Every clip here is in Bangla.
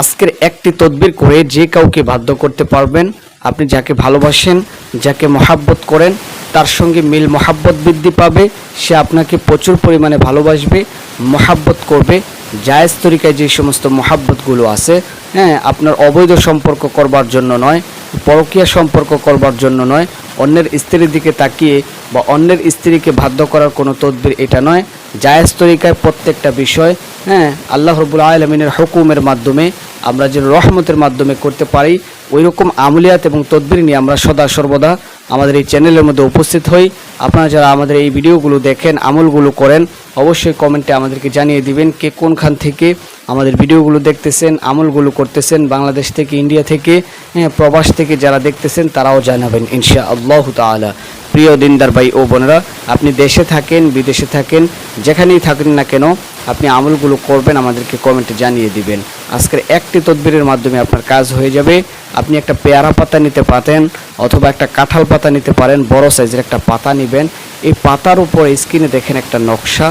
আজকের একটি তদবির করে যে কাউকে বাধ্য করতে পারবেন, আপনি যাকে ভালোবাসেন, যাকে মহাব্বত করেন, তার সঙ্গে মিল মহাব্বত বৃদ্ধি পাবে, সে আপনাকে প্রচুর পরিমাণে ভালোবাসবে, মহাব্বত করবে, জায়েজ তরিকায় যে সমস্ত মহাব্বতগুলো আছে হ্যাঁ আপনার অবৈধ সম্পর্ক করবার জন্য নয় পরকীয়া সম্পর্ক করবার জন্য নয়, অন্যের স্ত্রীর দিকে তাকিয়ে বা অন্যের স্ত্রীকে বাধ্য করার কোনো তদবির এটা নয়। জায়েজ তরিকায় প্রত্যেকটা বিষয় হ্যাঁ আল্লাহ রবুল আলমিনের হুকুমের মাধ্যমে আমরা যে রহমতের মাধ্যমে করতে পারি ওই রকম আমলিয়াত এবং তদবির নিয়ে আমরা সদা সর্বদা আমাদের এই চ্যানেলের মধ্যে উপস্থিত হই। আপনারা যারা আমাদের এই ভিডিওগুলো দেখেন, আমলগুলো করেন, অবশ্যই কমেন্টে আমাদেরকে জানিয়ে দিবেন কে কোনখান থেকে আমাদের ভিডিওগুলো দেখতেছেন, আমলগুলো করতেছেন, বাংলাদেশ থেকে, ইন্ডিয়া থেকে হ্যাঁ প্রবাস থেকে যারা দেখতেছেন তারাও জানাবেন ইনশা আল্লাহ তালা প্রিয় দিনদার ভাই ও বোনেরা, আপনি দেশে থাকেন, বিদেশে থাকেন, যেখানেই থাকেন না কেন, আপনি আমলগুলো করবেন, আমাদেরকে কমেন্টে জানিয়ে দিবেন। আজকের একটি তদবিরের মাধ্যমে আপনার কাজ হয়ে যাবে। আপনি একটা পেয়ারা পাতা নিতে পারেন অথবা একটা কাঁঠাল পাতা নিতে পারেন, বড় সাইজের একটা পাতা নেবেন। এই পাতার উপর স্ক্রিনে দেখেন একটা নকশা।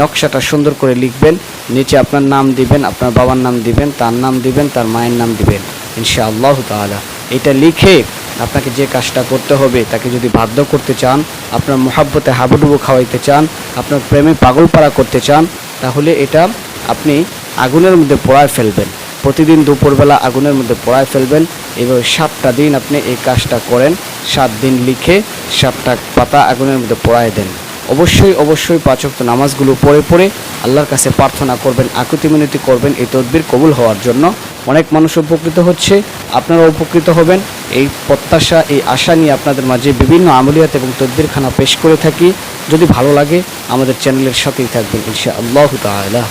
নকশাটা সুন্দর করে লিখবেন। নিচে আপনার নাম দিবেন, আপনার বাবার নাম দিবেন, তার নাম দিবেন, তার মায়ের নাম দিবেন। ইনশা আল্লাহ তালা এটা লিখে আপনাকে যে কাজটা করতে হবে, তাকে যদি বাধ্য করতে চান, আপনার মহাব্বতে হাবুডুবু খাওয়াইতে চান, আপনার প্রেমে পাগলপাড়া করতে চান, তাহলে এটা আপনি আগুনের মধ্যে পড়ায় ফেলবেন। প্রতিদিন দুপুরবেলা আগুনের মধ্যে পড়ায় ফেলবেন। এভাবে সাতটা দিন আপনি এই কাজটা করেন। সাত দিন লিখে সাতটা পাতা আগুনের মধ্যে পড়ায় দেন। অবশ্যই অবশ্যই পাচক নামাজগুলো পড়ে পড়ে আল্লাহর কাছে প্রার্থনা করবেন, আকুতি মিনতি করবেন, এই তদবির কবুল হওয়ার জন্য। অনেক মানুষ উপকৃত হচ্ছে আপনারা উপকৃত হবেন। এই প্রত্যাশা, এই আশা নিয়ে আপনাদের মাঝে বিভিন্ন আমলিয়াত এবং তদবিরখানা পেশ করে থাকি। যদি ভালো লাগে, আমাদের চ্যানেলের সাথেই থাকবেন ইনশা আল্লাহ তাআলা।